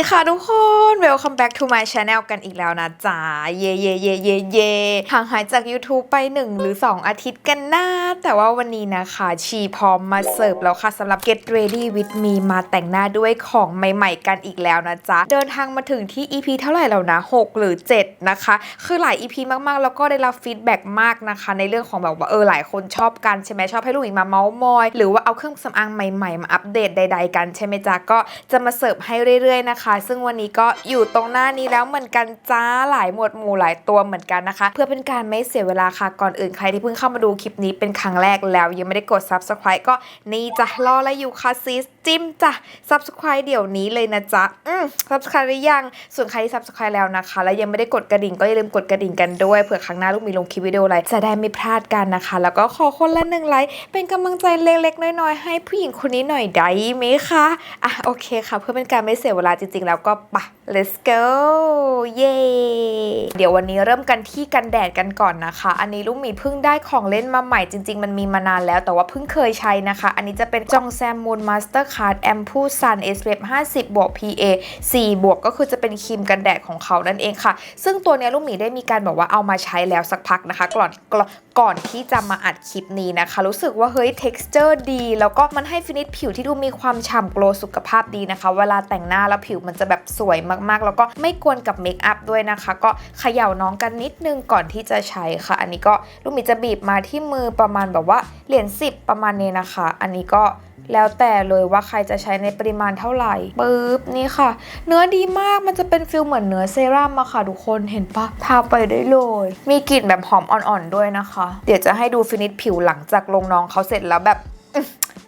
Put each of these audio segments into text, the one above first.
ีค่ะทุกคน Welcome back to my channel กันอีกแล้วนะจ๊ะ เย่เย่เย่เย่เย่ห่างหายจาก YouTube ไป 1 หรือ 2 อาทิตย์กันนะ แต่ว่าวันนี้นะคะชีพร้อมมาเสิร์ฟแล้วค่ะสำหรับ Get Ready with me มาแต่งหน้าด้วยของใหม่ๆ กันอีกแล้วนะจ๊ะ เดินทางมาถึงที่ EP เท่าไหร่แล้วนะ 6 หรือ 7 นะคะ คือหลาย EP มากๆ แล้วก็ได้รับฟีดแบ็กมากนะคะ ในเรื่องของแบบว่าเออหลายคนชอบกันใช่ไหมชอบให้ลูกหมีมาเมาส์มอย หรือว่าเอาเครื่องสำอางใหม่ๆ มาอัปเดตใด ๆ กันใช่ไหมจ๊ะก็จะมาเสิร์ฟให้เรื่อยๆนะคะซึ่งวันนี้ก็อยู่ตรงหน้านี้แล้วเหมือนกันจ้าหลายหมวดหมู่หลายตัวเหมือนกันนะคะ เพื่อเป็นการไม่เสียเวลาค่ะก่อนอื่นใครที่เพิ่งเข้ามาดูคลิปนี้เป็นครั้งแรกแล้ว ยังไม่ได้กด subscribe ก็นี่จ้ะรออะไรอยู่คะซิสจิ้มจ้ะ subscribe เดี๋ยวนี้เลยนะจ๊ะอืม subscribe หรือยังส่วนใครที่ subscribe แล้วนะคะ แล้วยังไม่ได้กดกระดิ่งก็อย่าลืมกดกระดิ่งกันด้วยเผื่อครั้งหน้าลูกมีลงคลิปวิดีโออะไรจะได้ไม่พลาดกันนะคะ แล้วก็ขอคนละหนึ่งไลค์เป็นกำลังใจเล็กๆน้อยๆให้ผู้หญิงคนนี้หน่อยได้ไหมคะอะโอเคค่ะ เพื่อเป็นการไม่เสียเวลาจริงๆ แล้วก็ไป let's go เย้เดี๋ยววันนี้เริ่มกันที่กันแดดกันก่อนนะคะ อันนี้ลูกหมีเพิ่งได้ของเล่นมาใหม่จริง ๆ มันมีมานานแล้วแต่ว่าเพิ่งเคยใช้นะคะ อันนี้จะเป็นจองแซมมูนมาสเตอร์คาร์ดแอมพูซัน SPF 50บวก PA 4 บวกก็คือจะเป็นครีมกันแดดของเขานั่นเองค่ะ ซึ่งตัวนี้ลูกหมีได้มีการบอกว่าเอามาใช้แล้วสักพักนะคะก่อนก่อนก่อนที่จะมาอัดคลิปนี้นะคะ รู้สึกว่าเฮ้ย texture ดี แล้วก็มันให้ฟินิชผิวที่ดูมีความฉ่ำโกลสุขภาพดีนะคะ เวลาแต่งหน้าแล้วผิวมันจะแบบสวยมากๆ แล้วก็ไม่กวนกับเมคอัพด้วยนะคะ ก็เขย่าน้องกันนิดนึงก่อนที่จะใช้ค่ะ อันนี้ก็ลูกหมีจะบีบมาที่มือประมาณแบบว่าเหรียญ10ประมาณนี้นะคะ อันนี้ก็แล้วแต่เลยว่าใครจะใช้ในปริมาณเท่าไหร่ปึ๊บนี่ค่ะ เนื้อดีมากมันจะเป็นฟิลเหมือนเนื้อเซรั่มอะค่ะทุกคนเห็นปะทาไปได้เลย มีกลิ่นแบบหอมอ่อนๆด้วยนะคะ เดี๋ยวจะให้ดูฟินิชผิวหลังจากลงน้องเขาเสร็จแล้วแบบ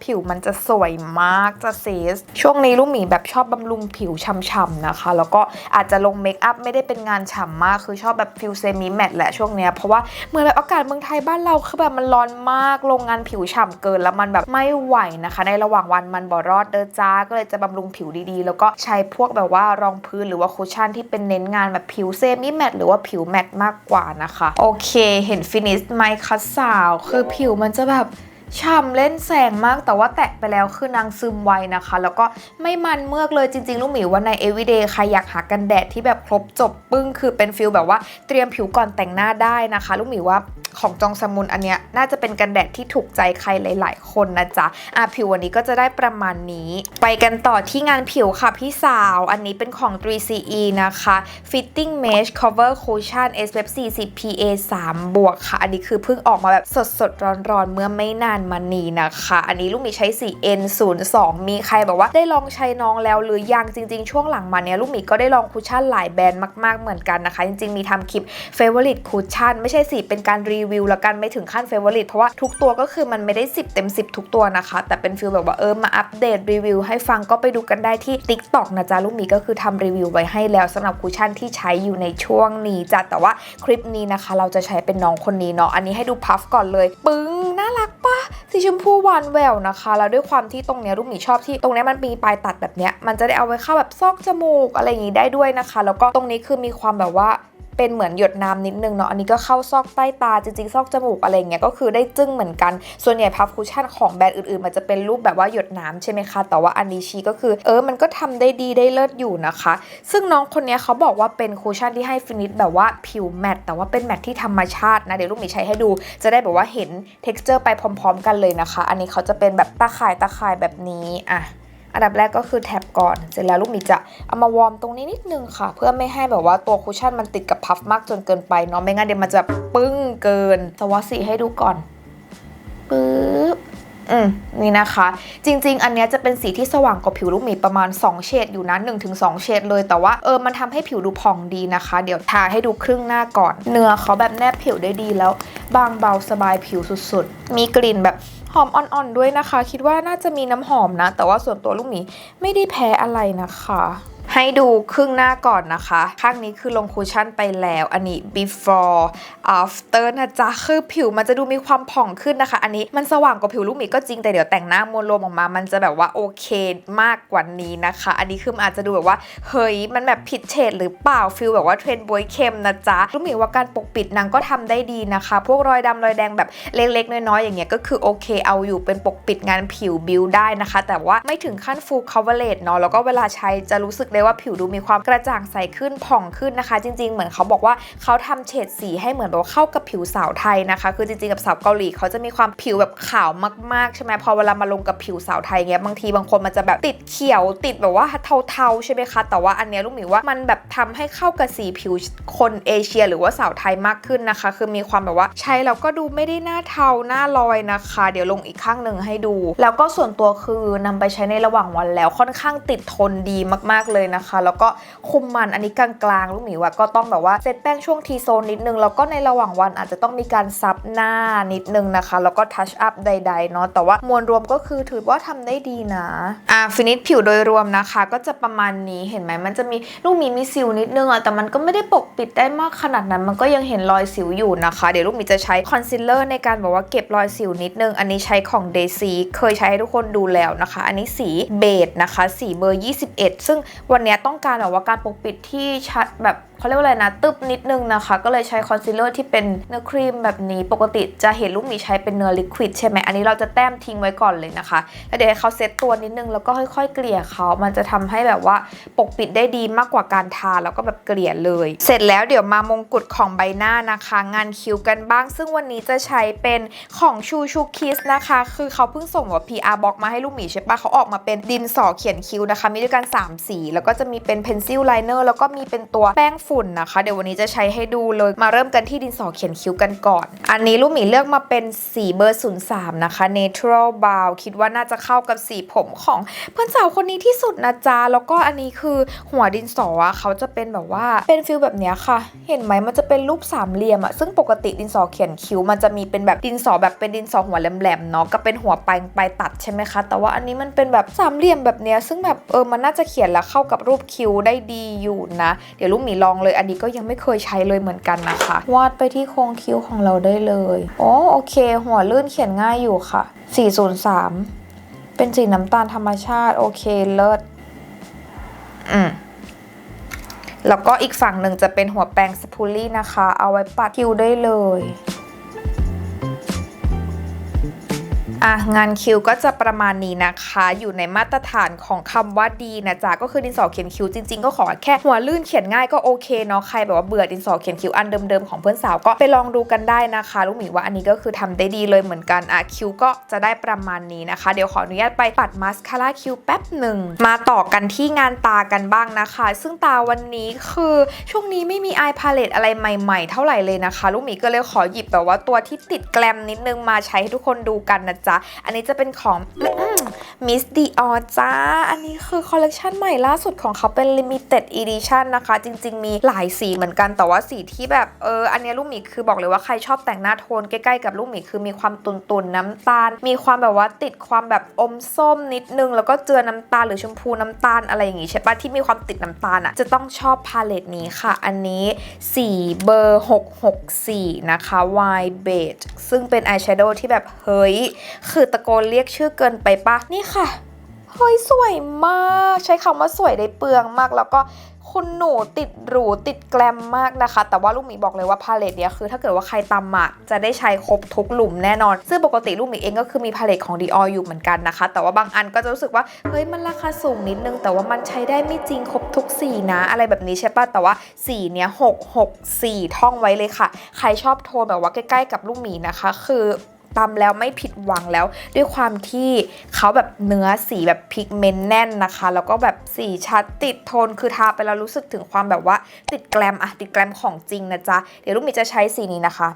ผิวมันจะสวยมากจะเซสช่วงนี้ลูกหมีแบบชอบบำรุงผิวช่ำๆนะคะ แล้วก็อาจจะลงเมคอัพไม่ได้เป็นงานฉ่ำมาก คือชอบแบบฟิลเซมิแมตแหละช่วงเนี้ยเพราะว่าเหมือนแบบอากาศเมืองไทยบ้านเราคือแบบมันร้อนมากลงงานผิวฉ่ำเกินแล้วมันแบบไม่ไหวนะคะ ในระหว่างวันมันบ่รอดเด้อจ้าก็เลยจะบำรุงผิวดีๆ แล้วก็ใช้พวกแบบว่ารองพื้นหรือว่าคุชชั่นที่เป็นเน้นงานแบบผิวเซมิแมตหรือว่าผิวแมตมากกว่านะคะ โอเค เห็นฟินิชไหมคะสาว คือผิวมันจะแบบ ฉ่ำเล่นแสงมากแต่ว่าแตะไปแล้วคือนางซึมไวนะคะ แล้วก็ไม่มันเมือกเลยจริง ๆ ลูกหมีว่าใน everyday ใครอยากหากันแดดที่แบบครบจบปึ้งคือเป็นฟิลแบบว่าเตรียมผิวก่อนแต่งหน้าได้นะคะ ลูกหมีว่าของจองสมุนอันเนี้ยน่าจะเป็นกันแดดที่ถูกใจใครหลาย ๆ คนนะจ๊ะอะผิววันนี้ก็จะได้ประมาณนี้ ไปกันต่อที่งานผิวค่ะพี่สาว อันนี้เป็นของ 3CE นะคะ Fitting Mesh Cover Cushion SPF 40 PA 3บวกค่ะ อันนี้คือเพิ่งออกมาแบบสดๆ ร้อนๆ เมื่อไม่นานมานี้นะคะ อันนี้ลูกหมีใช้สี N02 มีใครบอกว่าได้ลองใช้น้องแล้วหรือยังจริง ๆ ช่วงหลังมาเนี้ยลูกหมีก็ได้ลองคุชชั่นหลายแบรนด์มากๆเหมือนกันนะคะ จริง ๆ มีทำคลิป Favorite Cushion ไม่ใช่สิเป็นการรีวิวแล้วกันไม่ถึงขั้น Favorite เพราะว่าทุกตัวก็คือมันไม่ได้ 10 เต็ม 10 ทุกตัวนะคะ แต่เป็นฟีลแบบว่าเออมาอัปเดตรีวิวให้ฟังก็ไปดูกันได้ที่ TikTok นะจ๊ะลูกหมีก็คือทำรีวิวไว้ให้แล้วสำหรับคุชชั่นที่ใช้อยู่ในช่วงนี้จ้ะแต่ว่าคลิปนี้นะคะ เราจะใช้เป็นน้องคนนี้เนาะอันนี้ให้ดูพัฟก่อนเลย ปึ้งน่ารักปะสีชมพูหวานแววนะคะ แล้วด้วยความที่ตรงเนี้ยลูกหมีชอบที่ตรงเนี้ยมันมีปลายตัดแบบเนี้ยมันจะได้เอาไว้เข้าแบบซอกจมูกอะไรอย่างงี้ได้ด้วยนะคะ แล้วก็ตรงนี้คือมีความแบบว่า เป็นเหมือนหยดน้ำนิดนึงเนาะอันนี้ก็เข้าซอกใต้ตาจริงๆซอกจมูกอะไรเงี้ยก็คือได้จึ้งเหมือนกัน ส่วนใหญ่พัฟคุชชั่นของแบรนด์อื่นๆ มันจะเป็นรูปแบบว่าหยดน้ำใช่ไหมคะ แต่ว่าอันนี้ชีก็คือเออมันก็ทำได้ดีได้เลิศอยู่นะคะ ซึ่งน้องคนนี้เขาบอกว่าเป็นคุชชั่นที่ให้ฟินิชแบบว่าผิวแมตแต่ว่าเป็นแมตที่ธรรมชาตินะเดี๋ยวลูกหมีใช้ให้ดู จะได้แบบว่าเห็น t e x t อร์ไปพร้อม ๆ กันเลยนะคะ อันนี้เขาจะเป็นแบบตาข่ายตาข่ายแบบนี้อะ อันดับแรกก็คือแท็บก่อน เสร็จแล้วลูกหมีจะเอามาวอร์มตรงนี้นิดนึงค่ะ เพื่อไม่ให้แบบว่าตัวคุชชั่นมันติดกับพัฟมากจนเกินไปเนาะไม่งั้นเดี๋ยวมันจะปึ้งเกินสวอตสีให้ดูก่อนปึ๊บอืมนี่นะคะ จริง ๆ อันนี้จะเป็นสีที่สว่างกว่าผิวลูกหมีประมาณ 2 เฉดอยู่นะ1-2 เฉดเลยแต่ว่าเออมันทำให้ผิวดูผ่องดีนะคะ เดี๋ยวทาให้ดูครึ่งหน้าก่อน เนื้อเขาแบบแนบผิวได้ดีแล้ว บางเบาสบายผิวสุดๆ มีกลิ่นแบบ หอมอ่อนๆด้วยนะคะ คิดว่าน่าจะมีน้ำหอมนะ แต่ว่าส่วนตัวลูกหมีไม่ได้แพ้อะไรนะคะ ให้ดูครึ่งหน้าก่อนนะคะ ข้างนี้คือลงคุชชั่นไปแล้ว อันนี้ before after นะจ๊ะ คือผิวมันจะดูมีความผ่องขึ้นนะคะ อันนี้มันสว่างกว่าผิวลูกหมีก็จริงแต่เดี๋ยวแต่งหน้ามวลรวมออกมา มันจะแบบว่าโอเคมากกว่านี้นะคะ อันนี้คืออาจจะดูแบบว่า เฮ้ย มันแบบผิดเฉดหรือเปล่าฟิลแบบว่าเทรนด์บวยเข้มนะจ๊ะ ลูกหมีว่าการปกปิดนางก็ทำได้ดีนะคะ พวกรอยดำรอยแดงแบบเล็ก ๆ น้อยๆอย่างเงี้ยก็คือโอเคเอาอยู่เป็นปกปิดงานผิวบิวได้นะคะ แต่ว่าไม่ถึงขั้น full coverage เนาะแล้วก็เวลาใช้จะรู้สึกได้ยว่าผิวดูมีความกระจ่างใสขึ้นผ่องขึ้นนะคะ จริง ๆ เหมือนเขาบอกว่าเขาทำเฉดสีให้เหมือนแบบว่าเข้ากับผิวสาวไทยนะคะ คือจริงๆกับสาวเกาหลีเขาจะมีความผิวแบบขาวมากๆใช่ไหมพอเวลามาลงกับผิวสาวไทยเงี้ยบางทีบางคนมันจะแบบติดเขียวติดแบบว่าเทาๆใช่ไหมคะแต่ว่าอันเนี้ยลูกหมีว่ามันแบบทำให้เข้ากับสีผิวคนเอเชีย หรือว่าสาวไทยมากขึ้นนะคะ คือมีความแบบว่าใช้แล้วก็ดูไม่ได้หน้าเทาหน้าลอยนะคะ เดี๋ยวลงอีกข้างหนึ่งให้ดู แล้วก็ส่วนตัวคือนำไปใช้ในระหว่างวันแล้วค่อนข้างติดทนดีมากๆเลยนะคะ แล้วก็คุมมันอันนี้กลางๆ ลูกหมีว่าก็ต้องแบบว่าเซตแป้งช่วงทีโซนนิดนึง แล้วก็ในระหว่างวันอาจจะต้องมีการซับหน้านิดนึงนะคะ แล้วก็ทัชอัพใดๆเนาะแต่ว่ามวลรวมก็คือถือว่าทำได้ดีนะอ่าฟินิชผิวโดยรวมนะคะ ก็จะประมาณนี้เห็นไหมมันจะมีลูกหมีมีสิวนิดนึงอะแต่มันก็ไม่ได้ปกปิดได้มากขนาดนั้น มันก็ยังเห็นรอยสิวอยู่นะคะ เดี๋ยวลูกหมีจะใช้คอนซีลเลอร์ในการแบบว่าเก็บรอยสิวนิดนึง อันนี้ใช้ของ Daisy เคยใช้ให้ทุกคนดูแล้วนะคะ อันนี้สีเบจนะคะ สีเบอร์ 21 ซึ่งวันนี้ต้องการแบบว่าการปกปิดที่ชัดแบบ เขาเรียกว่าอะไรนะตึบนิดนึงนะคะ ก็เลยใช้คอนซีลเลอร์ที่เป็นเนื้อครีมแบบนี้ปกติจะเห็นลูกหมีใช้เป็นเนื้อลิควิดใช่ไหมอันนี้เราจะแต้มทิ้งไว้ก่อนเลยนะคะแล้วเดี๋ยวให้เขาเซตตัวนิดนึงแล้วก็ค่อย ๆ เกลี่ยเขามันจะทำให้แบบว่าปกปิดได้ดีมากกว่าการทาแล้วก็แบบเกลี่ยเลย เสร็จแล้วเดี๋ยวมามงกุฎของใบหน้านะคะ งานคิ้วกันบ้าง ซึ่งวันนี้จะใช้เป็นของชูชูคิสนะคะ คือเขาเพิ่งส่งว่า PR box มาให้ลูกหมีใช่ปะเขาออกมาเป็นดินสอเขียนคิ้วนะคะ มีด้วยกัน 3 สี แล้วก็จะมีเป็น pencil liner แล้วก็มีเป็นตัวแป้งฝนนะคะ เดี๋ยววันนี้จะใช้ให้ดูเลยมาเริ่มกันที่ดินสอเขียนคิ้วกันก่อน อันนี้ลูกหมีเลือกมาเป็นสีเบอร์ 03 นะคะ natural brow คิดว่าน่าจะเข้ากับสีผมของเพื่อนสาวคนนี้ที่สุดนะจ๊ะแล้วก็อันนี้คือหัวดินสออะเขาจะเป็นแบบว่าเป็นฟิลแบบเนี้ยค่ะ เห็นไหมมันจะเป็นรูปสามเหลี่ยมอะซึ่งปกติดินสอเขียนคิ้วมันจะมีเป็นแบบดินสอแบบเป็นดินสอหัวแหลมๆเนาะก็เป็นหัวปลายปลายตัดใช่ไหมคะ แต่ว่าอันนี้มันเป็นแบบสามเหลี่ยมแบบเนี้ยซึ่งแบบเออมันน่าจะเขียนแล้วเข้ากับรูปคิ้วได้ดีอยู่นะ เดี๋ยวลูกหมีลองเลย อันนี้ก็ยังไม่เคยใช้เลยเหมือนกันนะคะ วาดไปที่โครงคิ้วของเราได้เลยอ๋อโอเค หัวลื่นเขียนง่ายอยู่ค่ะ 403 เป็นสีน้ำตาลธรรมชาติ โอเคเลิศอืมแล้วก็อีกฝั่งหนึ่งจะเป็นหัวแปรงสปูลี่นะคะ เอาไว้ปัดคิ้วได้เลย อะงานคิวก็จะประมาณนี้นะคะ อยู่ในมาตรฐานของคำว่าดีนะจ๊ะก็คือดินสอเขียนคิ้วจริงๆก็ขอแค่หัวลื่นเขียนง่ายก็โอเคเนาะใครแบบว่าเบื่อดินสอเขียนคิ้วอันเดิมๆของเพื่อนสาวก็ไปลองดูกันได้นะคะลูกหมีว่าอันนี้ก็คือทำได้ดีเลยเหมือนกันอะคิ้วก็จะได้ประมาณนี้นะคะ เดี๋ยวขออนุญาตไปปัดมาสคาร่าคิ้วแป๊บหนึ่งมาต่อกันที่งานตากันบ้างนะคะ ซึ่งตาวันนี้คือช่วงนี้ไม่มีอายพาเลตอะไรใหม่ ๆ เท่าไหร่เลยนะคะ ลูกหมีก็เลยขอหยิบแบบว่าตัวที่ติดแกลมนิดนึงมาใช้ให้ทุกคนดูกันนะจ๊ะอันนี้จะเป็นของมิสดีออจ้า อันนี้คือคอลเลกชันใหม่ล่าสุดของเขาเป็น Limited Edition นะคะ จริง ๆ มีหลายสีเหมือนกัน แต่ว่าสีที่แบบ เออ อันนี้ลูกหมีคือบอกเลยว่าใครชอบแต่งหน้าโทนใกล้ๆกับลูกหมีคือมีความตุนๆน้ำตาล มีความแบบว่าติดความแบบอมส้มนิดนึง แล้วก็เจือน้ำตาลหรือชมพูน้ำตาลอะไรอย่างงี้ใช่ปะที่มีความติดน้ำตาลอะ่ะ จะต้องชอบพาเลตนี้ค่ะ อันนี้สีเบอร์ 664 นะคะ Y Beige ซึ่งเป็นอายแชโดว์ที่แบบเฮ้ยคือตะโกนเรียกชื่อเกินไปปะนี่ค่ะเฮ้ยสวยมาก ใช้คำว่าสวยได้เปลืองมากแล้วก็คุณหนูติดหรูติดแกลมมากนะคะ แต่ว่าลูกหมีบอกเลยว่าพาเลตเนี้ยคือถ้าเกิดว่าใครตามมาจะได้ใช้ครบทุกหลุมแน่นอน ซึ่งปกติลูกหมีเองก็คือมีพาเลตของ Dior อยู่เหมือนกันนะคะ แต่ว่าบางอันก็จะรู้สึกว่าเฮ้ยมันราคาสูงนิดนึง แต่ว่ามันใช้ได้ไม่จริงครบทุกสีนะ อะไรแบบนี้ใช่ปะแต่ว่าสีเนี้ย6 6 4ท่องไว้เลยค่ะ ใครชอบโทนแบบว่าใกล้ๆกับลูกหมีนะคะ คือ ตำแล้วไม่ผิดหวังแล้ว ด้วยความที่เขาแบบเนื้อสีแบบพิกเมนต์แน่นนะคะ แล้วก็แบบสีชัดติดโทนคือทาไปแล้วรู้สึกถึงความแบบว่าติดแกลมอะติดแกลมของจริงนะจ๊ะ เดี๋ยวลูกหมีจะใช้สีนี้นะคะ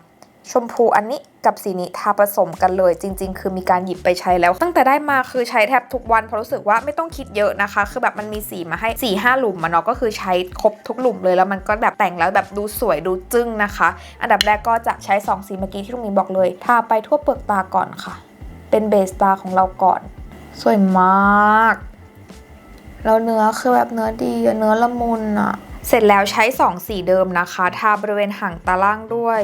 ชมพูอันนี้กับสีนี้ทาผสมกันเลย จริง ๆ คือมีการหยิบไปใช้แล้ว ตั้งแต่ได้มาคือใช้แทบทุกวันเพราะรู้สึกว่าไม่ต้องคิดเยอะนะคะ คือแบบมันมีสีมาให้4ี่ห้าหลุมมาเนาะก็คือใช้ครบทุกหลุมเลยแล้วมันก็แบบแต่งแล้วแบบดูสวยดูจึ้งนะคะ อันดับแรกก็จะใช้2สีเมื่อกี้ที่ลุงมีบอกเลยทาไปทั่วเปลือกตาก่อนค่ะ เป็นเบสตาของเราก่อน สวยมากแล้วเนื้อคือแบบเนื้อดีเนื้อละมุนอะเสร็จแล้วใช้2สีเดิมนะคะ ทาบริเวณหางตาล่างด้วย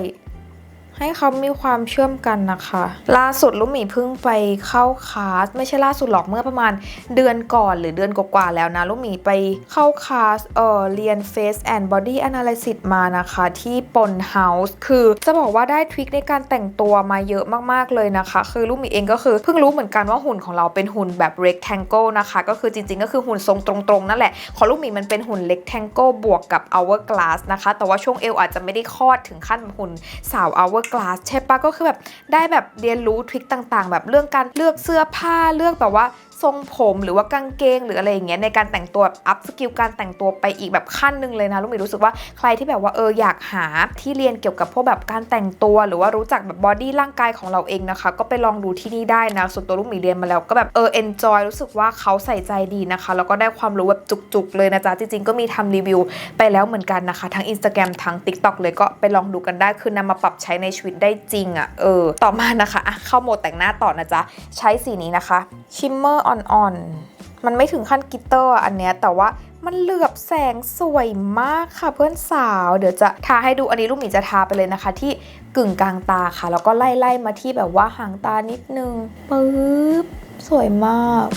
ให้เขามีความเชื่อมกันนะคะ ล่าสุดลูกหมีเพิ่งไปเข้าคลาสไม่ใช่ล่าสุดหรอกเมื่อประมาณเดือนก่อนหรือเดือนกว่าๆแล้วนะลูกหมีไปเข้าคลาสเออเรียน Face and Body Analysis มานะคะ ที่ปน House คือจะบอกว่าได้ทริคในการแต่งตัวมาเยอะมากๆเลยนะคะ คือลูกหมีเองก็คือเพิ่งรู้เหมือนกันว่าหุ่นของเราเป็นหุ่นแบบ rectangle นะคะ ก็คือจริงๆ ก็คือหุ่นทรงตรงๆนั่นแหละของลูกหมีมันเป็นหุ่น rectangle บวกกับ hourglass นะคะ แต่ว่าช่วงเอวอาจจะไม่ได้คลอดถึงขั้นหุ่นสาว hourglass ใช่ปะก็คือแบบได้แบบเรียนรู้ทริคต่างๆ แบบเรื่องการเลือกเสื้อผ้าเลือกแบบว่า ทรงผมหรือว่ากางเกงหรืออะไรอย่างเงี้ยในการแต่งตัวอัพสกิลการแต่งตัวไปอีกแบบขั้นหนึ่งเลยนะลูกหมีรู้สึกว่าใครที่แบบว่าเอออยากหาที่เรียนเกี่ยวกับพวกแบบการแต่งตัวหรือว่ารู้จักแบบบอดี้ร่างกายของเราเองนะคะ ก็ไปลองดูที่นี่ได้นะส่วนตัวลูกหมีเรียนมาแล้วก็แบบเออเอนจอยรู้สึกว่าเขาใส่ใจดีนะคะ แล้วก็ได้ความรู้แบบจุกๆเลยนะจ๊ะจริงๆก็มีทำรีวิวไปแล้วเหมือนกันนะคะ ทั้ง Instagram ทั้ง TikTok เลยก็ไปลองดูกันได้คือนำมาปรับใช้ในชีวิตได้จริงอะ่ะเออต่อมานะคะอะเข้าโหมดแต่งหน้าต่อนะจ๊ะใช้สีนี้นะคะชิมเมอร์ออนๆ มันไม่ถึงขั้นกิตเตอร์อันเนี้ยแต่ว่ามันเหลือบแสงสวยมากค่ะเพื่อนสาว เดี๋ยวจะทาให้ดูอันนี้ลูกหมีจะทาไปเลยนะคะ ที่กึ่งกลางตาค่ะ แล้วก็ไล่ไล่มาที่แบบว่าหางตานิดนึงปึ๊บสวยมาก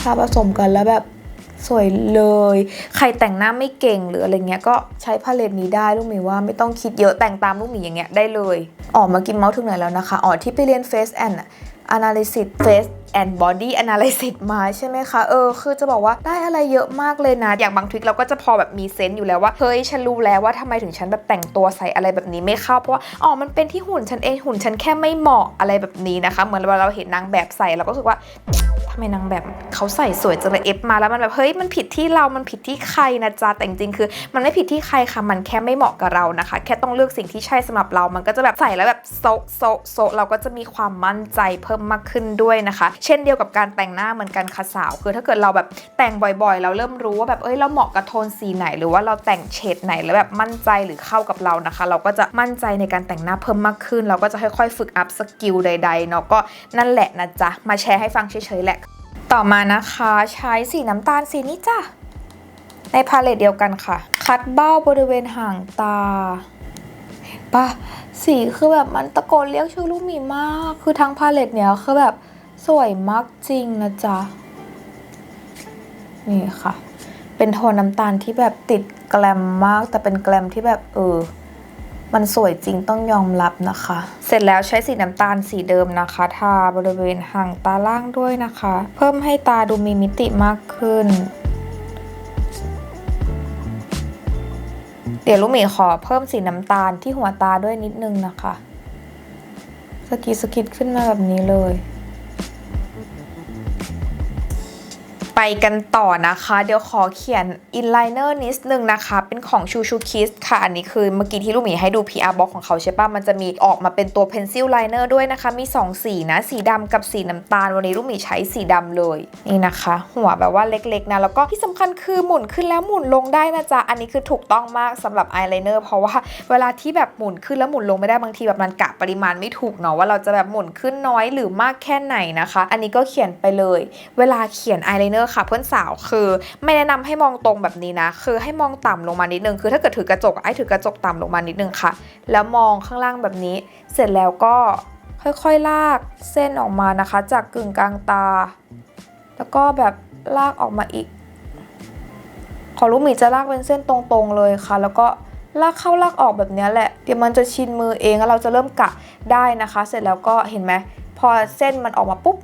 ทาผสมกันแล้วแบบสวยเลย ใครแต่งหน้าไม่เก่งหรืออะไรเงี้ยก็ใช้พาเลตนี้ได้ลูกหมีว่าไม่ต้องคิดเยอะแต่งตามลูกหมีอย่างเงี้ยได้เลย ออกมากินเมาส์ถึงไหนแล้วนะคะ อ๋อที่ไปเรียน Face and Analysis Face and Body Analysis มาใช่ไหมคะ เออ คือจะบอกว่าได้อะไรเยอะมากเลยนะ อย่างบางทริคเราก็จะพอแบบมีเซนต์อยู่แล้วว่า เฮ้ย ฉันรู้แล้วว่าทำไมถึงฉันแบบแต่งตัวใส่อะไรแบบนี้ไม่เข้า เพราะว่า อ๋อ มันเป็นที่หุ่นฉันเอง หุ่นฉันแค่ไม่เหมาะอะไรแบบนี้นะคะ เหมือนเวลาเราเห็นนางแบบใส่เราก็รู้สึกว่าำไมนางแบบเขาใส่สวยจังเลยเอฟมาแล้วมันแบบเฮ้ยมันผิดที่เรา มันผิดที่ใครนะจ๊ะแต่จริงๆคือ มันไม่ผิดที่ใครค่ะมันแค่ไม่เหมาะกับเรานะคะ แค่ต้องเลือกสิ่งที่ใช่สำหรับเรา มันก็จะแบบใส่แล้วแบบโซะโซะโซะเราก็จะมีความมั่นใจเพิ่มมากขึ้นด้วยนะคะ เช่นเดียวกับการแต่งหน้าเหมือนกันค่ะสาว คือถ้าเกิดเราแบบแต่งบ่อยๆ เราเริ่มรู้ว่าแบบเอ้ยเราเหมาะกับโทนสีไหน หรือว่าเราแต่งเฉดไหนแล้วแบบมั่นใจหรือเข้ากับเรานะคะ เราก็จะมั่นใจในการแต่งหน้าเพิ่มมากขึ้น เราก็จะค่อยๆ ฝึกอัพสกิลใดๆเนาะก็นั่นแหละนะจ๊ะมาแชร์ให้ฟังเฉยๆแหละ ต่อมานะคะใช้สีน้ำตาลสีนี้จ้ะ ในพาเลตเดียวกันค่ะ คัดเบ้าบริเวณห่างตาปะสีคือแบบมันตะโกนเรียกชื่อลูกหมีมาก คือทั้งพาเลตเนี้ยคือแบบสวยมากจริงนะจ๊ะ นี่ค่ะ เป็นโทนน้ำตาลที่แบบติดแกลมมาก แต่เป็นแกลมที่แบบเออ มันสวยจริงต้องยอมรับนะคะ เสร็จแล้วใช้สีน้ำตาลสีเดิมนะคะ ทาบริเวณห่างตาล่างด้วยนะคะ เพิ่มให้ตาดูมีมิติมากขึ้น เดี๋ยวลูกหมีขอเพิ่มสีน้ำตาลที่หัวตาด้วยนิดนึงนะคะ สกิดสกิดขึ้นมาแบบนี้เลย ไปกันต่อนะคะ เดี๋ยวขอเขียนอินไลเนอร์นิดนึงนะคะ เป็นของชูชูคิสค่ะ อันนี้คือเมื่อกี้ที่ลูกหมีให้ดู PR box ของเขาใช่ปะมันจะมีออกมาเป็นตัว pencil liner ด้วยนะคะ มี 2 สีนะ สีดำกับสีน้ำตาล วันนี้ลูกหมีใช้สีดำเลย นี่นะคะ หัวแบบว่าเล็กๆนะ แล้วก็ที่สำคัญคือหมุนขึ้นแล้วหมุนลงได้นะจ๊ะ อันนี้คือถูกต้องมากสำหรับอายไลเนอร์เพราะว่าเวลาที่แบบหมุนขึ้นแล้วหมุนลงไม่ได้บางทีแบบมันกะปริมาณไม่ถูกเนาะว่าเราจะแบบหมุนขึ้นน้อยหรือมากแค่ไหนนะคะ อันนี้ก็เขียนไปเลย เวลาเขียนอายไลเนอร์ค่ะเพื่อนสาวคือไม่แนะนำให้มองตรงแบบนี้นะ คือให้มองต่ำลงมานิดนึงคือถ้าเกิดถือกระจกไอ้ถือกระจกต่ำลงมานิดนึงค่ะ แล้วมองข้างล่างแบบนี้ เสร็จแล้วก็ค่อยๆลากเส้นออกมานะคะ จากกึ่งกลางตา แล้วก็แบบลากออกมาอีก ของลูกหมีจะลากเป็นเส้นตรงๆเลยค่ะ แล้วก็ลากเข้าลากออกแบบนี้แหละ เดี๋ยวมันจะชินมือเองแล้วเราจะเริ่มกะได้นะคะ เสร็จแล้วก็เห็นไหมพอเส้นมันออกมาปุ๊บ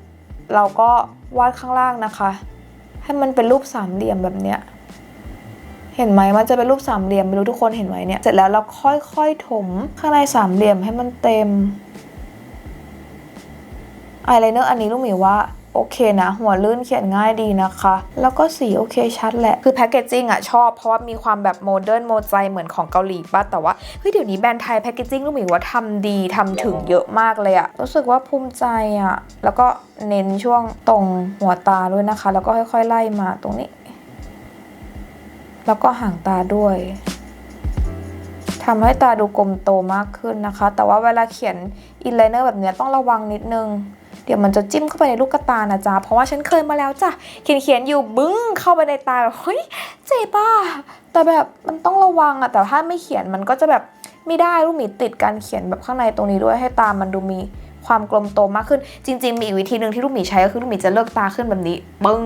เราก็วาดข้างล่างนะคะ ให้มันเป็นรูปสามเหลี่ยมแบบเนี้ยเห็นไหมมันจะเป็นรูปสามเหลี่ยมไม่รู้ทุกคนเห็นไหมเนี่ยเสร็จแล้วเราค่อยๆถมข้างในสามเหลี่ยมให้มันเต็มอายไลเนอร์อันนี้ลูกหมีว่า โอเคนะ หัวลื่นเขียนง่ายดีนะคะ แล้วก็สีโอเคชัดแหละ คือแพคเกจจิ้งอะชอบ เพราะว่ามีความแบบโมเดิร์นโมใจเหมือนของเกาหลีป่ะ แต่ว่าเฮ้ยเดี๋ยวนี้แบรนด์ไทยแพคเกจจิ้งลูกหมีว่าทำดีทำถึงเยอะมากเลยอะรู้สึกว่าภูมิใจอะแล้วก็เน้นช่วงตรงหัวตาด้วยนะคะ แล้วก็ค่อยๆไล่มาตรงนี้ แล้วก็ห่างตาด้วยทำให้ตาดูกลมโตมากขึ้นนะคะ แต่ว่าเวลาเขียนอินไลเนอร์แบบเนี้ยต้องระวังนิดนึง เดี๋ยวมันจะจิ้มเข้าไปในลูกตานะจ๊ะ เพราะว่าฉันเคยมาแล้วจ้ะ เขียนเขียนๆอยู่บึ้งเข้าไปในตาแบบเฮ้ยเจ็บป่ะแต่แบบมันต้องระวังอะแต่ถ้าไม่เขียนมันก็จะแบบไม่ได้ลูกหมีติดการเขียนแบบข้างในตรงนี้ด้วยให้ตามันดูมี ความกลมโตมากขึ้น จริง ๆ มีอีกวิธีหนึ่งที่ลูกหมีใช้ก็คือลูกหมีจะเลิกตาขึ้นแบบนี้ปึ้ง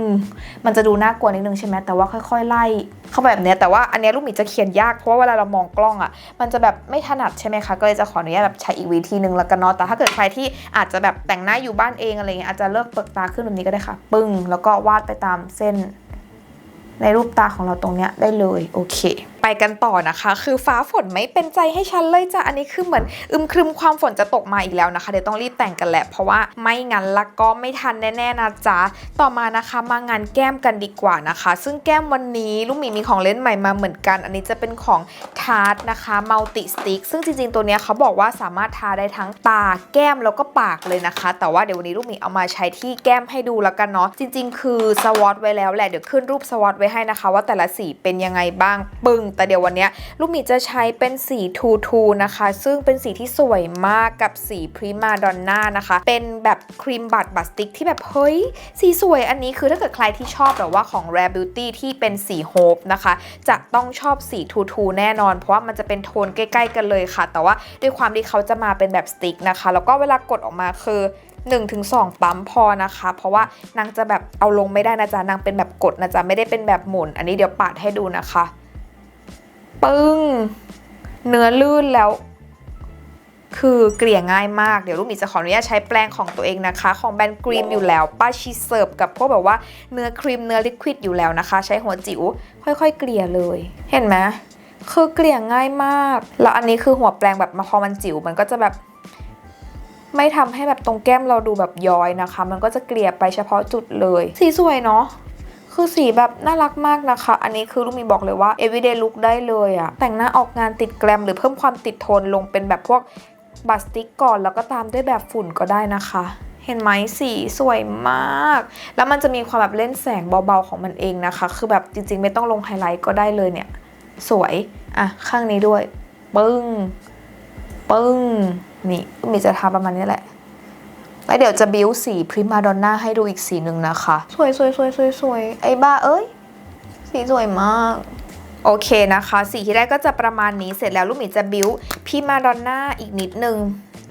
มันจะดูน่ากลัวนิดนึงใช่ไหมแต่ว่าค่อย ๆ ไล่ เข้าไปแบบเนี้ยแต่ว่าอันเนี้ยลูกหมีจะเขียนยากเพราะว่าเวลาเรามองกล้องอะ มันจะแบบไม่ถนัดใช่ไหมคะก็เลยจะขออนุญาตแบบใช้อีกวิธีหนึ่งแล้วกันเนาะแต่ถ้าเกิดใครที่อาจจะแบบแต่งหน้าอยู่บ้านเองอะไรเงี้ยอาจจะเลิกเปิดตาขึ้นแบบนี้ก็ได้ค่ะ ปึ้งแล้วก็วาดไปตามเส้น ในรูปตาของเราตรงเนี้ยได้เลยโอเค ไปกันต่อนะคะ คือฟ้าฝนไม่เป็นใจให้ฉันเลยจ้ะอันนี้คือเหมือนอึมครึมความฝนจะตกมาอีกแล้วนะคะเดี๋ยวต้องรีบแต่งกันแหละเพราะว่าไม่งั้นละก็ไม่ทันแน่ๆนะจ๊ะต่อมานะคะมางานแก้มกันดีกว่านะคะ ซึ่งแก้มวันนี้ลูกหมีมีของเล่นใหม่มาเหมือนกัน อันนี้จะเป็นของทาร์ตนะคะมัลติสติ๊กซึ่งจริงๆตัวเนี้ยเขาบอกว่าสามารถทาได้ทั้งตาแก้มแล้วก็ปากเลยนะคะ แต่ว่าเดี๋ยววันนี้ลูกหมีเอามาใช้ที่แก้มให้ดูแล้วกันเนาะจริง ๆ คือสวอตไว้แล้วแหละเดี๋ยวขึ้นรูปสวอตไว้ให้นะคะ ว่าแต่ละสีเป็นยังไงบ้างปึ้งแต่เดี๋ยววันนี้ลูกหมีจะใช้เป็นสีทูทูนะคะ ซึ่งเป็นสีที่สวยมากกับสีพริมาดอนน่านะคะ เป็นแบบครีมบัตบัตสติ๊กที่แบบเฮ้ย สีสวยอันนี้คือถ้าเกิดใครที่ชอบแบบว่าของ Rare Beauty ที่เป็นสีโฮปนะคะ จะต้องชอบสีทูทูแน่นอน เพราะว่ามันจะเป็นโทนใกล้ ๆ กันเลยค่ะ แต่ว่าด้วยความที่เขาจะมาเป็นแบบสติ๊กนะคะ แล้วก็เวลากดออกมาคือ1-2 ปั๊มพอนะคะ เพราะว่านางจะแบบเอาลงไม่ได้นะจ๊ะนางเป็นแบบกดนะจ๊ะไม่ได้เป็นแบบหมุน อันนี้เดี๋ยวปาดให้ดูนะคะ ปึ้ง เนื้อลื่นแล้ว คือเกลี่ยง่ายมาก เดี๋ยวลูกหมีจะขออนุญาตใช้แปรงของตัวเองนะคะ ของแบรนด์ครีมอยู่แล้ว ป้าชีเสิร์ฟกับพวกแบบว่าเนื้อครีมเนื้อลิควิดอยู่แล้วนะคะ ใช้หัวจิ๋วค่อยๆ เกลี่ยเลย เห็นไหมคือเกลี่ยง่ายมาก แล้วอันนี้คือหัวแปรงแบบมาพอมันจิ๋วมันก็จะแบบ ไม่ทำให้แบบตรงแก้มเราดูแบบย้อยนะคะ มันก็จะเกลี่ยไปเฉพาะจุดเลย สีสวยเนาะ คือสีแบบน่ารักมากนะคะ อันนี้คือลูกมีบอกเลยว่า everyday look ได้เลยอะแต่งหน้าออกงานติดแกรมหรือเพิ่มความติดโทนลงเป็นแบบพวกบัสติกก่อนแล้วก็ตามด้วยแบบฝุ่นก็ได้นะคะเห็นไหมสีสวยมาก แล้วมันจะมีความแบบเล่นแสงเบาๆของมันเองนะคะ คือแบบจริงๆ ไม่ต้องลงไฮไลท์ก็ได้เลยเนี่ย สวย อะ ข้างนี้ด้วย ปึ้ง ปึ้ง นี่มีจะทาประมาณนี้แหละ แล้วเดี๋ยวจะบิวสีพริมาดอนน่าให้ดูอีกสีหนึ่งนะคะ สวยสวยสวยสวยสวยไอ้บ้าเอ้ย สีสวยมาก โอเคนะคะ สีที่ได้ก็จะประมาณนี้เสร็จแล้วลูกหมีจะบิวพริมาดอนน่าอีกนิดนึง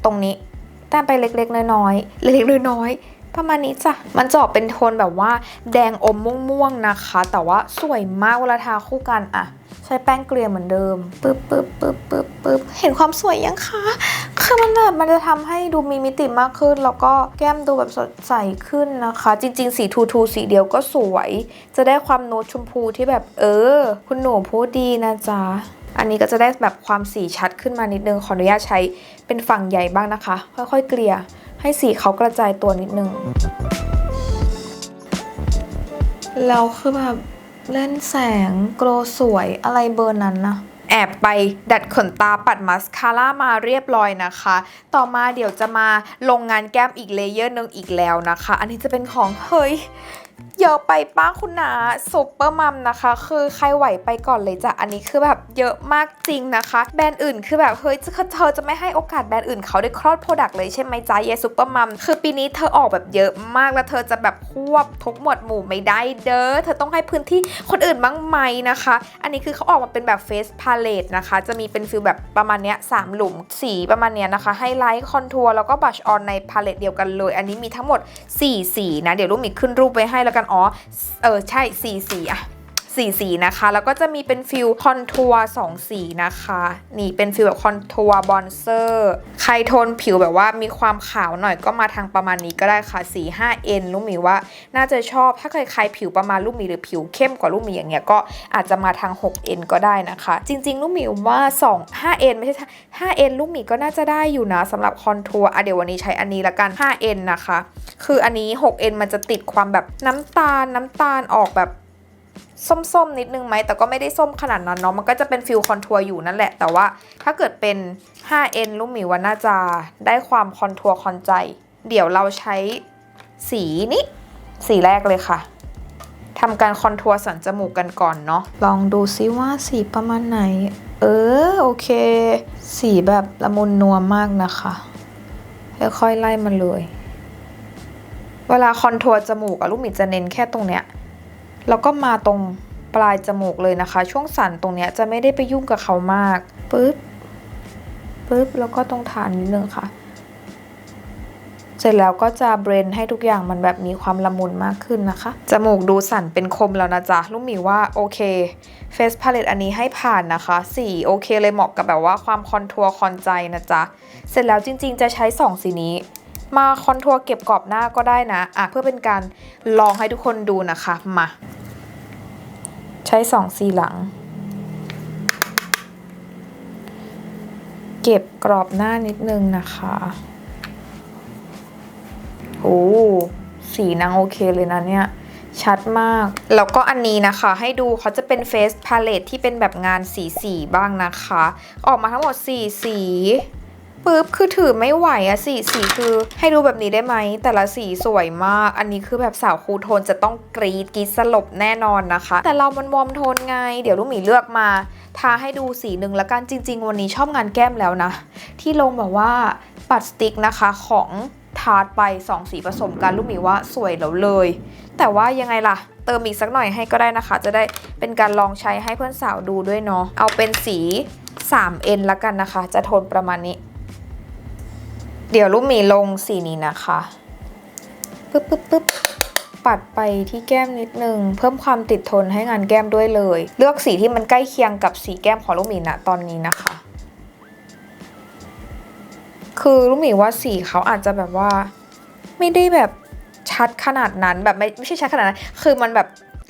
ตรงนี้แต้มไปเล็กๆน้อยๆเล็กๆน้อยๆ ประมาณนี้จ้ะ มันจะออกเป็นโทนแบบว่าแดงอมม่วงๆนะคะ แต่ว่าสวยมากเวลาทาคู่กันอะใช้แป้งเกลี่ยเหมือนเดิมปึ๊บปึ๊บปึ๊บปึ๊บปึ๊บเห็นความสวยยังคะคือมันแบบมันจะทำให้ดูมีมิติมากขึ้น แล้วก็แก้มดูแบบสดใสขึ้นนะคะ จริง ๆ สีทูทูสีเดียวก็สวย จะได้ความโน้ตชมพูที่แบบเออ คุณหนูพูดดีนะจ๊ะอันนี้ก็จะได้แบบความสีชัดขึ้นมานิดนึงขออนุญาตใช้เป็นฝั่งใหญ่บ้างนะคะ ค่อยๆ เกลี่ย ให้สีเขากระจายตัวนิดนึงแล้วคือแบบเล่นแสงโกลสวยอะไรเบอร์นั้นนะแอบไปดัดขนตาปัดมัสคาร่ามาเรียบร้อยนะคะ ต่อมาเดี๋ยวจะมาลงงานแก้มอีกเลเยอร์นึงอีกแล้วนะคะ อันนี้จะเป็นของเฮ้ย เยอะไปป้าคุณนาซุปเปอร์มัมนะคะ คือใครไหวไปก่อนเลยจ้ะอันนี้คือแบบเยอะมากจริงนะคะ แบรนด์อื่นคือแบบเฮ้ยเธอจะไม่ให้โอกาสแบรนด์อื่นเขาได้คลอดโปรดักต์เลยใช่ไหมจ๊ะเยซุปเปอร์มัมคือปีนี้เธอออกแบบเยอะมากแล้วเธอจะแบบควบทุกหมวดหมู่ไม่ได้เด้อเธอต้องให้พื้นที่คนอื่นบ้างไหมนะคะ อันนี้คือเขาออกมาเป็นแบบเฟสพาเลตนะคะ จะมีเป็นฟิลแบบประมาณเนี้ยสามหลุมสีประมาณเนี้ยนะคะไฮไลท์คอนทัวร์แล้วก็บัชออนในพาเลตเดียวกันเลย อันนี้มีทั้งหมด 4 สีนะเดี๋ยวลูกมีขึ้นรูปไว้ให้แล้วกันอ๋อเออใช่สีสีอะ สีสีนะคะ แล้วก็จะมีเป็นฟิลคอนทัวร์สองสีนะคะ นี่เป็นฟิลแบบคอนทัวร์บอนเซอร์ใครโทนผิวแบบว่ามีความขาวหน่อยก็มาทางประมาณนี้ก็ได้ค่ะสี 5N ลูกหมีว่า น่าจะชอบถ้าเคยใครผิวประมาณลูกหมีหรือผิวเข้มกว่าลูกหมีอย่างเงี้ยก็อาจจะมาทาง 6N ก็ได้นะคะ จริง ๆ ลูกหมีว่า 2 5N ไม่ใช่ 5N ลูกหมีก็น่าจะได้อยู่นะสำหรับคอนทัวร์อะเดี๋ยววันนี้ใช้อันนี้ละกัน 5N นะคะ คืออันนี้ 6N มันจะติดความแบบน้ำตาลน้ำตาลออกแบบ ส้มๆนิดนึงไหมแต่ก็ไม่ได้ส้มขนาดนั้นเนาะมันก็จะเป็นฟิลคอนทัวร์อยู่นั่นแหละ แต่ว่าถ้าเกิดเป็น 5N ลูกหมีว่าน่าจะได้ความคอนทัวร์คอนใจ เดี๋ยวเราใช้สีนี้ สีแรกเลยค่ะทำการคอนทัวร์สันจมูกกันก่อนเนาะลองดูซิว่าสีประมาณไหน เออโอเค สีแบบละมุนนัวมากนะคะค่อยๆไล่มันเลย เวลาคอนทัวร์จมูกอะลูกหมีจะเน้นแค่ตรงเนี้ย แล้วก็มาตรงปลายจมูกเลยนะคะ ช่วงสันตรงเนี้ยจะไม่ได้ไปยุ่งกับเขามากปึ๊บปุ๊บแล้วก็ตรงฐานนิดนึงค่ะ เสร็จแล้วก็จะเบรนให้ทุกอย่างมันแบบมีความละมุนมากขึ้นนะคะ จมูกดูสั่นเป็นคมแล้วนะจ๊ะ ลูกหมีว่าโอเคเฟสพาเลตอันนี้ให้ผ่านนะคะสีโอเคเลยเหมาะกับแบบว่าความคอนทัวร์คอนใจนะจ๊ะ เสร็จแล้วจริงๆจะใช้ 2 สีนี้ มาคอนทัวร์เก็บกรอบหน้าก็ได้นะอะเพื่อเป็นการลองให้ทุกคนดูนะคะ มา ใช้2สีหลัง เก็บกรอบหน้านิดนึงนะคะโอ้สีนางโอเคเลยนะเนี่ย ชัดมาก แล้วก็อันนี้นะคะ ให้ดูเขาจะเป็นเฟสพาเลตที่เป็นแบบงานสีสีบ้างนะคะ ออกมาทั้งหมด4สี ปึ๊บคือถือไม่ไหวอะสีสีคือให้ดูแบบนี้ได้ไหม แต่ละสีสวยมาก อันนี้คือแบบสาวคูลโทนจะต้องกรีดกรีดสลบแน่นอนนะคะ แต่เรามันวอมโทนไง เดี๋ยวลูกหมีเลือกมาทาให้ดูสีหนึ่งล้วกันจริง ๆ วันนี้ชอบงานแก้มแล้วนะ ที่ลงแบบว่าปัดสติ๊กนะคะของทาร์ตไป 2 สีผสมกันลูกหมีว่าสวยแล้วเลย แต่ว่ายังไงล่ะ เติมอีกสักหน่อยให้ก็ได้นะคะ จะได้เป็นการลองใช้ให้เพื่อนสาวดูด้วยเนาะเอาเป็นสี 3N ละกันนะคะ จะโทนประมาณนี้ เดี๋ยวลูกหมีลงสีนี้นะคะปึ๊บปึ๊บปึ๊บปัดไปที่แก้มนิดนึง เพิ่มความติดทนให้งานแก้มด้วยเลย เลือกสีที่มันใกล้เคียงกับสีแก้มของลูกหมีณตอนนี้นะคะ คือลูกหมีว่าสีเขาอาจจะแบบว่า ไม่ได้แบบชัดขนาดนั้นแบบไม่ไม่ใช่ชัดขนาดนั้น คือมันแบบ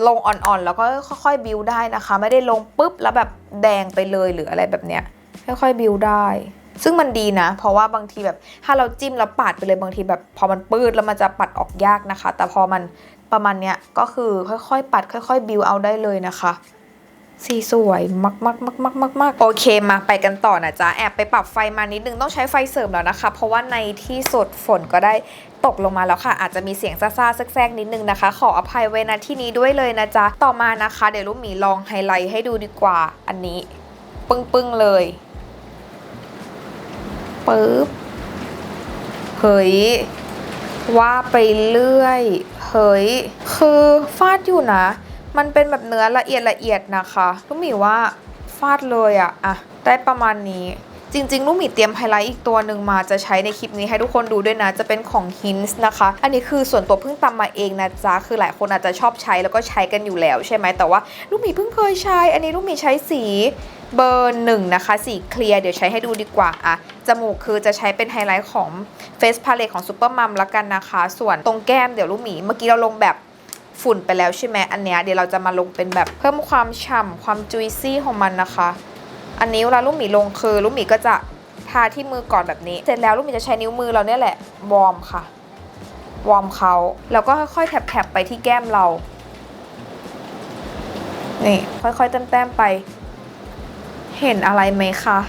ลงอ่อนๆ แล้วก็ค่อยๆบิวได้นะคะ ไม่ได้ลงปุ๊บแล้วแบบแดงไปเลยหรืออะไรแบบเนี้ยค่อยๆบิวได้ ซึ่งมันดีนะ เพราะว่าบางทีแบบถ้าเราจิ้มแล้วปาดไปเลยบางทีแบบพอมันปืดแล้วมันจะปัดออกยากนะคะ แต่พอมันประมาณเนี้ยก็คือค่อยๆ ปัดค่อย ๆ บิวเอาได้เลยนะคะสีสวยมากมากมากมากมากมากโอเคมาไปกันต่อนะจ๊ะ แอบไปปรับไฟมานิดนึงต้องใช้ไฟเสริมแล้วนะคะ เพราะว่าในที่สุดฝนก็ได้ตกลงมาแล้วค่ะ อาจจะมีเสียงซ่าๆแทรกๆนิดนึงนะคะ ขออภัยไว้นะที่นี้ด้วยเลยนะจ๊ะ ต่อมานะคะ เดี๋ยวลูกหมีลองไฮไลท์ให้ดูดีกว่าอันนี้ ปึ้งๆเลย ปึ๊บ เฮ้ย ว่าไปเรื่อย เฮ้ย คือฟาดอยู่นะ มันเป็นแบบเนื้อละเอียดละเอียดนะคะลูกหมีว่าฟาดเลยอะอะได้ประมาณนี้จริงๆ ลูกหมีเตรียมไฮไลท์อีกตัวหนึ่งมาจะใช้ในคลิปนี้ให้ทุกคนดูด้วยนะ จะเป็นของ Hints นะคะ อันนี้คือส่วนตัวเพิ่งตำมาเองนะจ๊ะ คือหลายคนอาจจะชอบใช้แล้วก็ใช้กันอยู่แล้วใช่ไหมแต่ว่าลูกหมีเพิ่งเคยใช้ อันนี้ลูกหมีใช้สี เบอร์หนึ่งนะคะสีเคลียร์เดี๋ยวใช้ให้ดูดีกว่าอะจมูกคือจะใช้เป็นไฮไลท์ของ Face Palette ของ Super Mom ละกันนะคะ ส่วนตรงแก้มเดี๋ยวลูกหมี เมื่อกี้เราลงแบบฝุ่นไปแล้วใช่ไหมอันเนี้ยเดี๋ยวเราจะมาลงเป็นแบบเพิ่มความฉ่ำความจุยซี่ของมันนะคะ อันนี้เวลาลูกหมีลงคือลูกหมีก็จะทาที่มือก่อนแบบนี้ เสร็จแล้วลูกหมีจะใช้นิ้วมือเราเนี่ยแหละวอร์มค่ะวอร์มเขาแล้วก็ค่อยๆแถบๆไปที่แก้มเรานี่ค่อยๆแต้มๆไป เห็นอะไรไหมคะ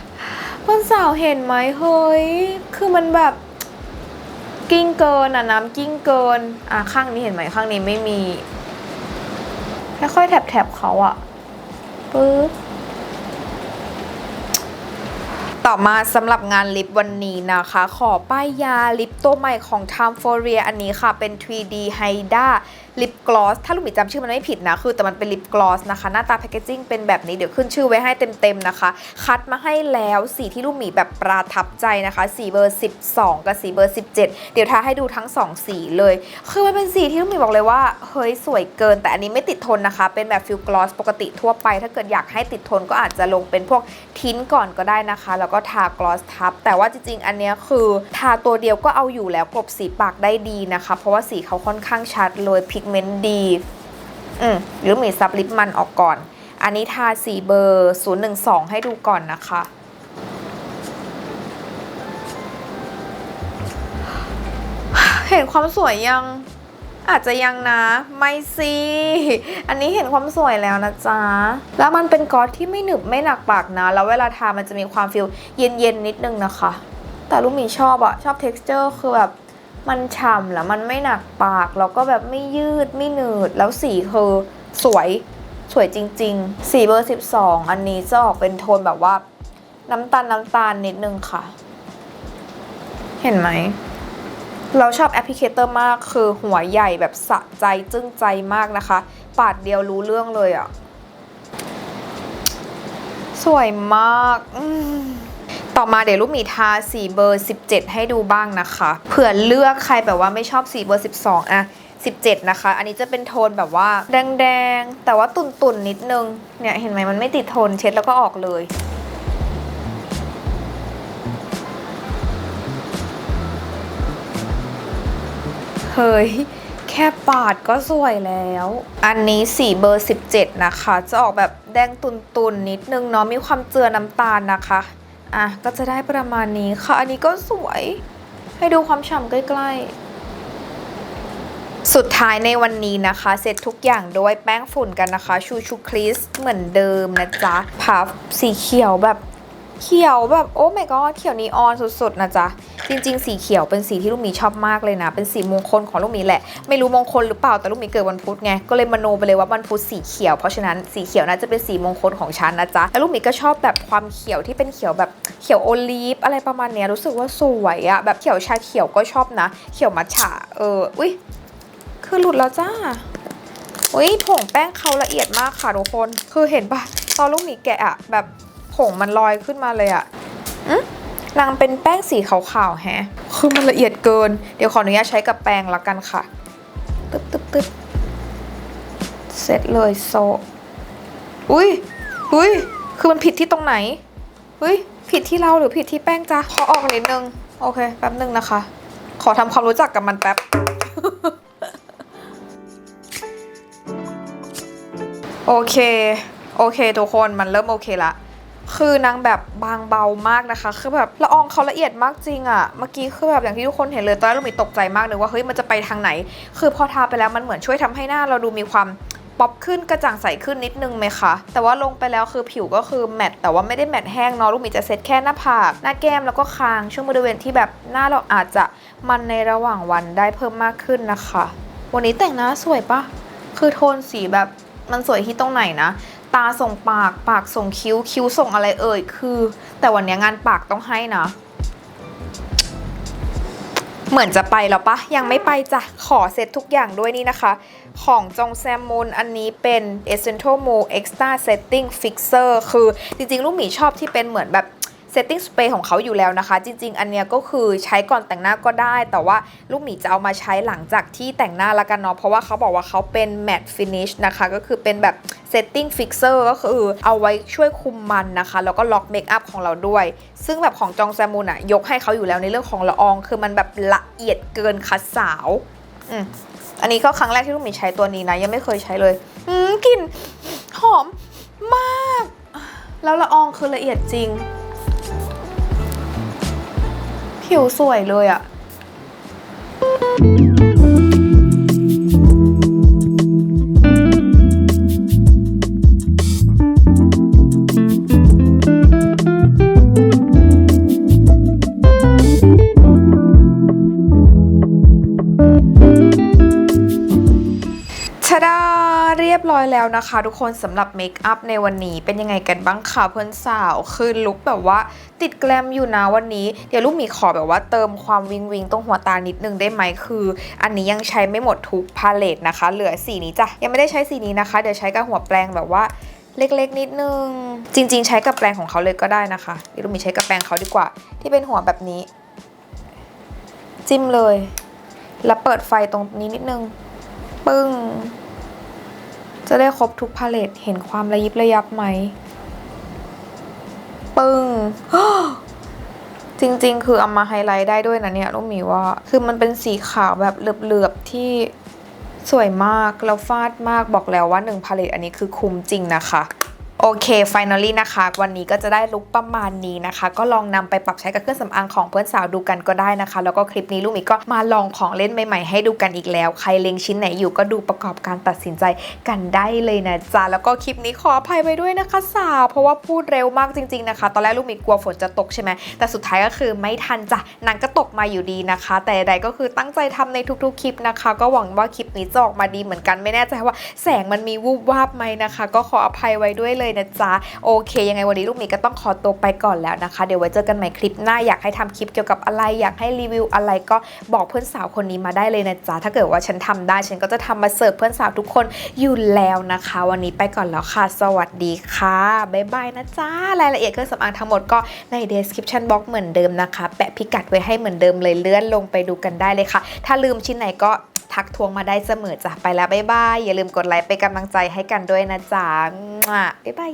เพื่อนสาวเห็นไหมเฮ้ย คือมันแบบกิ้งเกินอะน้ำกิ้งเกิน อะข้างนี้เห็นไหมข้างนี้ไม่มีค่อยๆแถบๆเขาอะปึ๊บต่อมาสำหรับงานลิปวันนี้นะคะ ขอป้ายยาลิปตัวใหม่ของ Time for r e a อันนี้ค่ะ เป็น 3D Hida ลิปกลอสถ้าลูกหมีจำชื่อมันไม่ผิดนะ คือแต่มันเป็นลิปกลอสนะคะ หน้าตาแพคเกจิ้งเป็นแบบนี้เดี๋ยวขึ้นชื่อไว้ให้เต็มๆนะคะ คัดมาให้แล้วสีที่ลูกหมีแบบประทับใจนะคะ สีเบอร์ 12 กับสีเบอร์ 17 เดี๋ยวทาให้ดูทั้ง 2 สีเลย คือมันเป็นสีที่ลูกหมีบอกเลยว่า เฮ้ย สวยเกิน แต่อันนี้ไม่ติดทนนะคะ เป็นแบบฟิลกลอสปกติทั่วไป ถ้าเกิดอยากให้ติดทนก็อาจจะลงเป็นพวก ทิ้นก่อนก็ได้นะคะ แล้วก็ทากลอสทับ แต่ว่าจริงๆ อันนี้คือทาตัวเดียวก็เอาอยู่แล้วกลบสีปากได้ดีนะคะ เพราะว่าสีเขาค่อนข้างชัดเลยพิกเมนต์ดี อืมหรือมีซับลิปมันออกก่อน อันนี้ทาสีเบอร์ 012 ให้ดูก่อนนะคะเห็นความสวยยัง อาจจะยังนะ ไม่สิ อันนี้เห็นความสวยแล้วนะจ๊ะ แล้วมันเป็นกอสที่ไม่หนึบไม่หนักปากนะ แล้วเวลาทามันจะมีความฟิลเย็นๆนิดนึงนะคะ แต่ลูกหมีชอบอะชอบ t e x t อร์คือแบบมันฉ่ำแล้วมันไม่หนักปากแล้วก็แบบไม่ยืดไม่หนืดแล้วสีคือสวยสวยจริงๆ สีเบอร์ 12 อันนี้จะออกเป็นโทนแบบว่า น้ำตาลน้ำตาลนิดนึงค่ะ เห็นไหม เราชอบแอปพลิเคเตอร์มากคือหัวใหญ่แบบสะใจจึ้งใจมากนะคะ ปาดเดียวรู้เรื่องเลยอะ่ะ สวยมากอืต่อมาเดี๋ยวลูกหมีทาสีเบอร์ 17 ให้ดูบ้างนะคะเผื่อเลือกใครแบบว่าไม่ชอบสีเบอร์ 12อะ17 นะคะ อันนี้จะเป็นโทนแบบว่าแดงๆ แต่ว่าตุ่นๆนิดนึง เนี่ยเห็นไหมมันไม่ติดโทนเช็ดแล้วก็ออกเลย เฮ้ย แค่ปาดก็สวยแล้ว อันนี้สีเบอร์ 17 นะคะ จะออกแบบแดงตุนๆนิดนึงเนาะมีความเจือน้ำตาลนะคะ อะ ก็จะได้ประมาณนี้ค่ะ อันนี้ก็สวย ให้ดูความฉ่ำใกล้ ๆสุดท้ายในวันนี้นะคะ เสร็จทุกอย่างด้วยแป้งฝุ่นกันนะคะ ชูชูคริสเหมือนเดิมนะจ๊ะพัฟสีเขียวแบบ เขียวแบบโอ้ my god เขียวนีออนสุดๆนะจ๊ะ จริง ๆ สีเขียวเป็นสีที่ลูกหมีชอบมากเลยนะ เป็นสีมงคลของลูกหมีแหละ ไม่รู้มงคลหรือเปล่าแต่ลูกหมีเกิดวันพุธไง ก็เลยมโนไปเลยว่าวันพุธสีเขียว เพราะฉะนั้นสีเขียวน่าจะเป็นสีมงคลของฉันนะจ๊ะแล้วลูกหมีก็ชอบแบบความเขียวที่เป็นเขียวแบบเขียวโอลีฟอะไรประมาณเนี้ยรู้สึกว่าสวยอะแบบเขียวชาเขียวก็ชอบนะ เขียวมัทฉะเอออุ้ยคือหลุดแล้วจ้าอุ้ยผงแป้งเขาละเอียดมากค่ะทุกคนคือเห็นปะตอนลูกหมีแกะอะแบบ ผงมันลอยขึ้นมาเลยอะอืมนางเป็นแป้งสีขาวๆแฮะ คือมันละเอียดเกิน เดี๋ยวขออนุญาตใช้กับแป้งละกันค่ะ ตึ๊บตึ๊บตึ๊บเสร็จเลยโซะอุ้ยอุ้ยคือมันผิดที่ตรงไหนอุ้ยผิดที่เราหรือผิดที่แป้งจ้ะขอออกนิดนึง โอเค แป๊บนึงนะคะ ขอทำความรู้จักกับมันแป๊บ โอเค โอเค ทุกคน มันเริ่มโอเคละ คือนางแบบบางเบามากนะคะ คือแบบละอองเขาละเอียดมากจริงอะเมื่อกี้คือแบบอย่างที่ทุกคนเห็นเลยตอนแรกเรามีตกใจมากเลยว่าเฮ้ยมันจะไปทางไหน คือพอทาไปแล้วมันเหมือนช่วยทำให้หน้าเราดูมีความป๊อปขึ้นกระจ่างใสขึ้นนิดนึงไหมคะ แต่ว่าลงไปแล้วคือผิวก็คือแมตต์แต่ว่าไม่ได้แมตต์แห้งเนาะลูกหมีจะเซตแค่หน้าผาก หน้าแก้มแล้วก็คางช่วงบริเวณที่แบบหน้าเราอาจจะมันในระหว่างวันได้เพิ่มมากขึ้นนะคะ วันนี้แต่งหน้าสวยปะคือโทนสีแบบมันสวยที่ตรงไหนนะ ตาส่งปากปากส่งคิ้วคิ้วส่งอะไรเอ่ยคือ แต่วันนี้งานปากต้องให้นะ เหมือนจะไปแล้วปะยังไม่ไปจ้ะ ขอเซตทุกอย่างด้วยนี่นะคะ ของจงแซมมูนอันนี้เป็น Essential m o Extra Setting Fixer คือจริงๆ ลูกหมีชอบที่เป็นเหมือนแบบ setting spray ของเขาอยู่แล้วนะคะ จริง ๆ อันเนี้ยก็คือใช้ก่อนแต่งหน้าก็ได้ แต่ว่าลูกหมีจะเอามาใช้หลังจากที่แต่งหน้าละกันเนาะเพราะว่าเขาบอกว่าเขาเป็น matte finish นะคะ ก็คือเป็นแบบ setting fixer ก็คือเอาไว้ช่วยคุมมันนะคะ แล้วก็ล็อกเมคอัพของเราด้วย ซึ่งแบบของจองแซมูนอะยกให้เขาอยู่แล้วในเรื่องของละออง คือมันแบบละเอียดเกินคัดสาวอืมอันนี้ก็ครั้งแรกที่ลูกหมีใช้ตัวนี้นะยังไม่เคยใช้เลยอืมกลิ่นหอมมาก แล้วละอองคือละเอียดจริง ผิวสวยเลยอะช ยบร้อยแล้วนะคะ ทุกคนสำหรับเมคอัพในวันนี้เป็นยังไงกันบ้างคะเพื่อนสาวคือลุคแบบว่าติดแกลมอยู่นะวันนี้ เดี๋ยวลูกหมีขอแบบว่าเติมความวิงวิงตรงหัวตานิดนึงได้ไหมคือ อันนี้ยังใช้ไม่หมดทุกพาเลตนะคะ เหลือสีนี้จ้ะยังไม่ได้ใช้สีนี้นะคะ เดี๋ยวใช้กับหัวแปรงแบบว่าเล็กๆ นิดนึง จริง ๆ ใช้กับแปรงของเขาเลยก็ได้นะคะเดี๋ยวลูกหมีใช้กับแปรงเขาดีกว่า ที่เป็นหัวแบบนี้ จิ้มเลย แล้วเปิดไฟตรงนี้นิดนึง ปึ้ง จะได้ครบทุกพาเลตเห็นความระยิบระยับไหม ปึ้งจริงๆ คือเอามาไฮไลท์ได้ด้วยนะเนี่ยลูกหมีว่า คือมันเป็นสีขาวแบบเหลือบๆ ที่สวยมาก แล้วฟาดมากบอกแล้วว่าหนึ่งพาเลตอันนี้คือคุ้มจริงนะคะ โอเค finally นะคะ วันนี้ก็จะได้ลุคประมาณนี้นะคะ ก็ลองนำไปปรับใช้กับเครื่องสำอางของเพื่อนสาวดูกันก็ได้นะคะ แล้วก็คลิปนี้ลูกหมีก็มาลองของเล่นใหม่ๆให้ดูกันอีกแล้ว ใครเล็งชิ้นไหนอยู่ก็ดูประกอบการตัดสินใจกันได้เลยนะจ๊ะ แล้วก็คลิปนี้ขออภัยไปด้วยนะคะสาว เพราะว่าพูดเร็วมากจริงๆนะคะ ตอนแรกลูกหมีกลัวฝนจะตกใช่ไหมแต่สุดท้ายก็คือไม่ทันจ้ะนางก็ตกมาอยู่ดีนะคะ แต่ใดก็คือตั้งใจทำในทุกๆคลิปนะคะ ก็หวังว่าคลิปนี้จะออกมาดีเหมือนกัน ไม่แน่ใจว่าแสงมันมีวูบวาบไหมนะคะ ก็ขออภัยไว้ด้วยเลยเลยนะจ๊ะ โอเค ยังไงวันนี้ลูกหมีก็ต้องขอตัวไปก่อนแล้วนะคะ เดี๋ยวไว้เจอกันใหม่คลิปหน้าอยากให้ทำคลิปเกี่ยวกับอะไร อยากให้รีวิวอะไรก็บอกเพื่อนสาวคนนี้มาได้เลยนะจ๊ะ ถ้าเกิดว่าฉันทำได้ฉันก็จะทำมาเสิร์ฟเพื่อนสาวทุกคนอยู่แล้วนะคะ วันนี้ไปก่อนแล้วค่ะ สวัสดีค่ะบ๊ายบายนะจ๊ะรายละเอียดเครื่องสำอางทั้งหมดก็ใน description box เหมือนเดิมนะคะ แปะพิกัดไว้ให้เหมือนเดิมเลยเลื่อนลงไปดูกันได้เลยค่ะ ถ้าลืมชิ้นไหนก็ทักทวงมาได้เสมอจ้ะไปแล้ว บ๊ายบาย อย่าลืมกดไลค์เป็นกำลังใจให้กันด้วยนะจ๊ะบ๊ายบาย